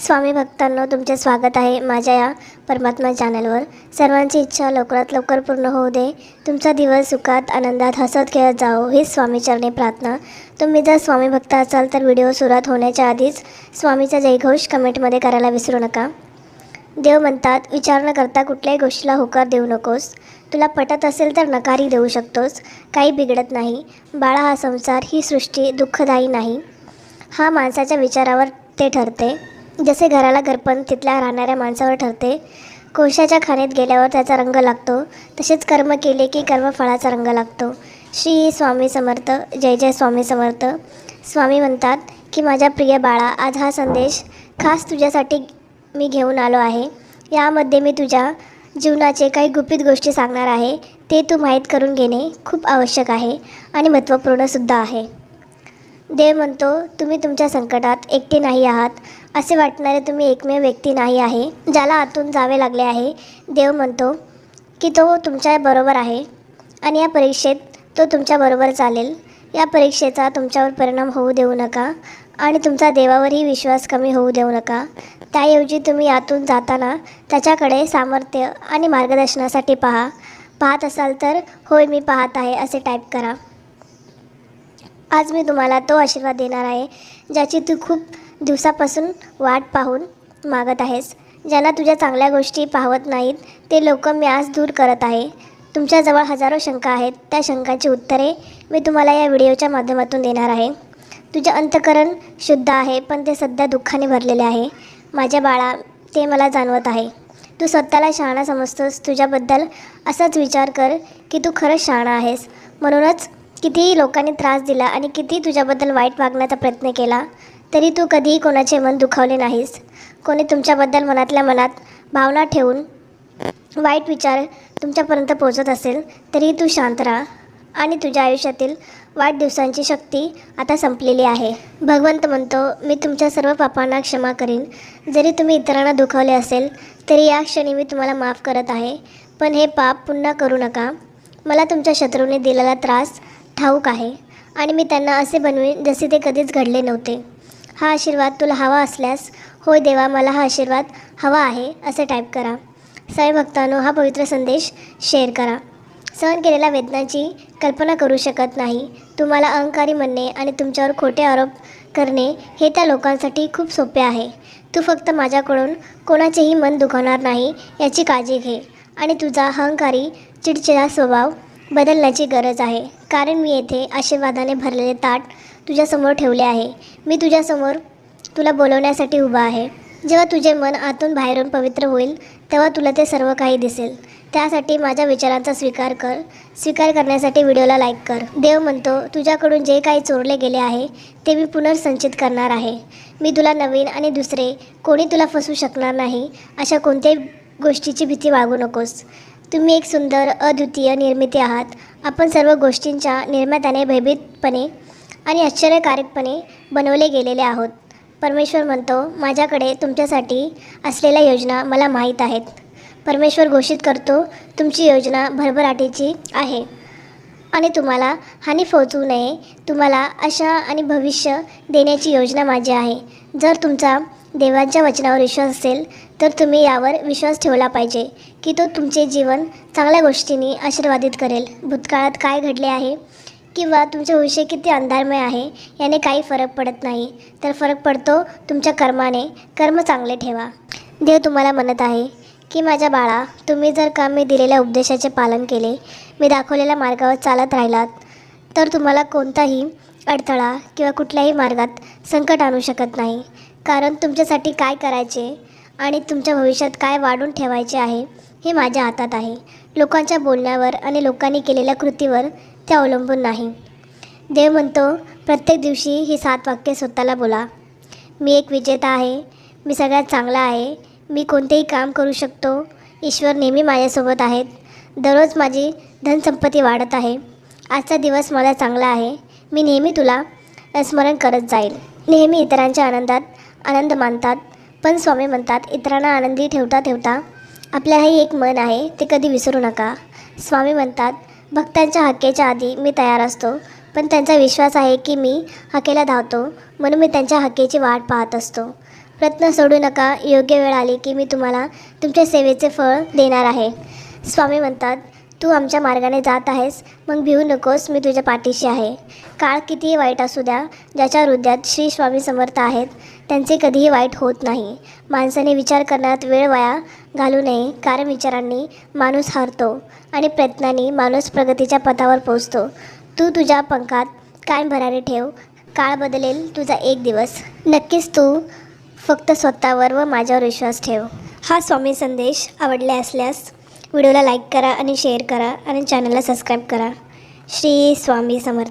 स्वामी भक्तांनो तुमचे स्वागत आहे माझ्या या परमात्मा चॅनलवर सर्वांची इच्छा लवकरात लवकर पूर्ण होऊ दे. तुमचा दिवस सुखात आनंदात हसत खेळत जाओ ही स्वामीचरणी प्रार्थना. तुम्ही जर स्वामी भक्त असाल तर व्हिडिओ सुरुवात होण्याच्या आधीच स्वामीचा जयघोष कमेंटमध्ये करायला विसरू नका. देव म्हणतात विचार न करता कुठल्याही गोष्टीला होकार देऊ नकोस. तुला पटत असेल तर नकारही देऊ शकतोस. काही बिघडत नाही. बाळा हा संसार ही सृष्टी दुःखदायी नाही. हा माणसाच्या विचारावर ते ठरते. जसे घराला घरपण तिथल्या राहणाऱ्या माणसावर ठरते कोळशाच्या खाणीत गेल्यावर त्याचा रंग लागतो तसेच कर्म केले की कर्मफळाचा रंग लागतो. श्री स्वामी समर्थ जय जय स्वामी समर्थ. स्वामी म्हणतात की माझ्या प्रिय बाळा आज हा संदेश खास तुझ्यासाठी मी घेऊन आलो आहे. यामध्ये मी तुझ्या जीवनाचे काही गुपित गोष्टी सांगणार आहे. ते तू माहीत करून घेणे खूप आवश्यक आहे आणि महत्त्वपूर्णसुद्धा आहे. देव म्हणतो तुम्ही तुमच्या संकटात एकटे नाही आहात. असे वाटणारे तुम्ही एकमेव व्यक्ती नाही आहे ज्याला आतून जावे लागले आहे. देव म्हणतो की तो तुमच्या बरोबर आहे आणि या परीक्षेत तो तुमच्याबरोबर चालेल. या परीक्षेचा तुमच्यावर परिणाम होऊ देऊ नका आणि तुमचा देवावरही विश्वास कमी होऊ देऊ नका. त्याऐवजी तुम्ही यातून जाताना त्याच्याकडे सामर्थ्य आणि मार्गदर्शनासाठी पहा. पाहत असाल तर होय मी पाहत आहे असे टाईप करा. आज मी तुम्हाला तो आशीर्वाद देणार आहे ज्याची तू खूप दिवसापासून वाट पाहून मागत आहेस. ज्यांना तुझ्या चांगल्या गोष्टी पाहवत नाहीत ते लोक मी आज दूर करत आहे. तुमच्याजवळ हजारो शंका आहेत. त्या शंकांची उत्तरे मी तुम्हाला या व्हिडिओच्या माध्यमातून देणार आहे. तुझे अंतकरण शुद्ध आहे पण ते सध्या दुःखाने भरलेले आहे. माझ्या बाळा ते मला जाणवत आहे. तू स्वतःला शहाणा समजतोस. तुझ्याबद्दल असाच विचार कर की तू खरंच शहाणा आहेस. म्हणूनच कितीही लोकांनी त्रास दिला आणि किती तुझ्याबद्दल वाईट वागण्याचा प्रयत्न केला तरी तू कधीही कोणाचे मन दुखावले नाहीस. कोणी तुमच्याबद्दल मनातल्या मनात भावना ठेवून वाईट विचार तुमच्यापर्यंत पोचत असेल तरी तू शांत राहा आणि तुझ्या आयुष्यातील वाईट दिवसांची शक्ती आता संपलेली आहे. भगवंत म्हणतो मी तुमच्या सर्व पापांना क्षमा करीन. जरी तुम्ही इतरांना दुखावले असेल तरी या क्षणी मी तुम्हाला माफ करत आहे. पण हे पाप पुन्हा करू नका. मला तुमच्या शत्रूने दिलेला त्रास ठाऊक आहे आणि मी त्यांना असे बनवेन जसे ते कधीच घडले नव्हते. हा आशीर्वाद तुला हवा असल्यास होय देवा मला हा आशीर्वाद हवा आहे असे टाईप करा. साई भक्तांनो हा पवित्र संदेश शेअर करा. सहन केलेल्या वेदनाची कल्पना करू शकत नाही. तुम्हाला अहंकारी म्हणणे आणि तुमच्यावर खोटे आरोप करणे हे त्या लोकांसाठी खूप सोपे आहे. तू फक्त माझ्याकडून कोणाचेही मन दुखवणार नाही याची काळजी घे आणि तुझा अहंकारी चिडचिडा स्वभाव बदलण्याची गरज आहे. कारण मी येथे आशीर्वादाने भरलेले ताट तुझ्यासमोर ठेवले आहे. मी तुझ्यासमोर तुला बोलवण्यासाठी उभा आहे. जेव्हा तुझे मन आतून बाहेरून पवित्र होईल तेव्हा तुला ते सर्व काही दिसेल. त्यासाठी माझ्या विचारांचा स्वीकार कर. स्वीकार करण्यासाठी व्हिडिओला लाईक कर. देव म्हणतो तुझ्याकडून जे काही चोरले गेले आहे ते मी पुनर्संचित करणार आहे. मी तुला नवीन आणि दुसरे कोणी तुला फसवू शकणार नाही अशा कोणत्याही गोष्टीची भीती बाळगू नकोस. तुम्ही एक सुंदर अद्वितीय निर्मिती आहात. आपण सर्व गोष्टींच्या निर्मात्याने भयभीतपणे आणि आश्चर्यकारकपणे बनवले गेलेले आहोत. परमेश्वर म्हणतो माझ्याकडे तुमच्यासाठी असलेल्या योजना मला माहीत आहेत. परमेश्वर घोषित करतो तुमची योजना भरभराटीची आहे. आणि तुम्हाला हानी पोहोचवू नये. तुम्हाला आशा आणि भविष्य देण्याची योजना माझी आहे. जर तुमचा देवांच्या वचनावर विश्वास असेल तर तुम्ही यावर विश्वास ठेवला पाहिजे की तो तुमचे जीवन चांगल्या गोष्टींनी आशीर्वादित करेल. भूतकाळात काय घडले आहे? किंवा तुमचे भविष्य किती अंधारमय आहे याने काही फरक पडत नाही. तर फरक पडतो तुमच्या कर्माने. कर्म चांगले ठेवा. देव तुम्हाला म्हणत आहे की माझ्या बाळा तुम्ही जर का मी दिलेल्या उपदेशाचे पालन केले मी दाखवलेल्या मार्गावर चालत राहिलात तर तुम्हाला कोणताही अडथळा किंवा कुठल्याही मार्गात संकट आणू शकत नाही. कारण तुमच्यासाठी काय करायचे आणि तुमच्या भविष्यात काय वाढून ठेवायचे आहे हे माझ्या हातात आहे. लोकांच्या बोलण्यावर आणि लोकांनी केलेल्या कृतीवर ते अवलंबून नाही. देव म्हणतो प्रत्येक दिवशी ही सात वाक्य स्वतःला बोला. मी एक विजेता आहे. मी सगळ्यात चांगला आहे. मी कोणतेही काम करू शकतो. ईश्वर नेहमी माझ्यासोबत आहेत. दररोज माझी धनसंपत्ती वाढत आहे. आजचा दिवस मला चांगला आहे. मी नेहमी तुला स्मरण करत जाईल. नेहमी इतरांच्या आनंदात आनंद मानतात. पण स्वामी म्हणतात इतरांना आनंदी ठेवता ठेवता आपल्यालाही एक मन आहे ते कधी विसरू नका. स्वामी म्हणतात भक्तांच्या हक्केच्या आधी मी तयार असतो पण त्यांचा विश्वास आहे की मी हकेला धावतो म्हणून मी त्यांच्या हक्केची वाट पाहत असतो. प्रयत्न सोडू नका योग्य वेळ आली की मी तुम्हाला तुमच्या सेवेचे फळ देणार आहे. स्वामी म्हणतात तू आमच्या मार्गाने जात आहेस मग भिवू नकोस मी तुझ्या पाठीशी आहे. काळ कितीही वाईट असू द्या ज्याच्या हृदयात श्री स्वामी समर्थ आहेत त्यांचे कधीही वाईट होत नाही. माणसाने विचार करण्यात वेळ वाया घालू नये कारण विचारांनी माणूस हारतो आणि प्रयत्नांनी माणूस प्रगतीच्या पथावर पोचतो तू तुझ्या पंखात कायम भरारी ठेव. काळ बदलेल तुझा एक दिवस. नक्कीच तू फक्त स्वतःवर व माझ्यावर विश्वास ठेव. हा स्वामी संदेश आवडला असल्यास व्हिडिओला लाईक करा आणि शेअर करा आणि चॅनलला सबस्क्राईब करा. श्री स्वामी समर्थ.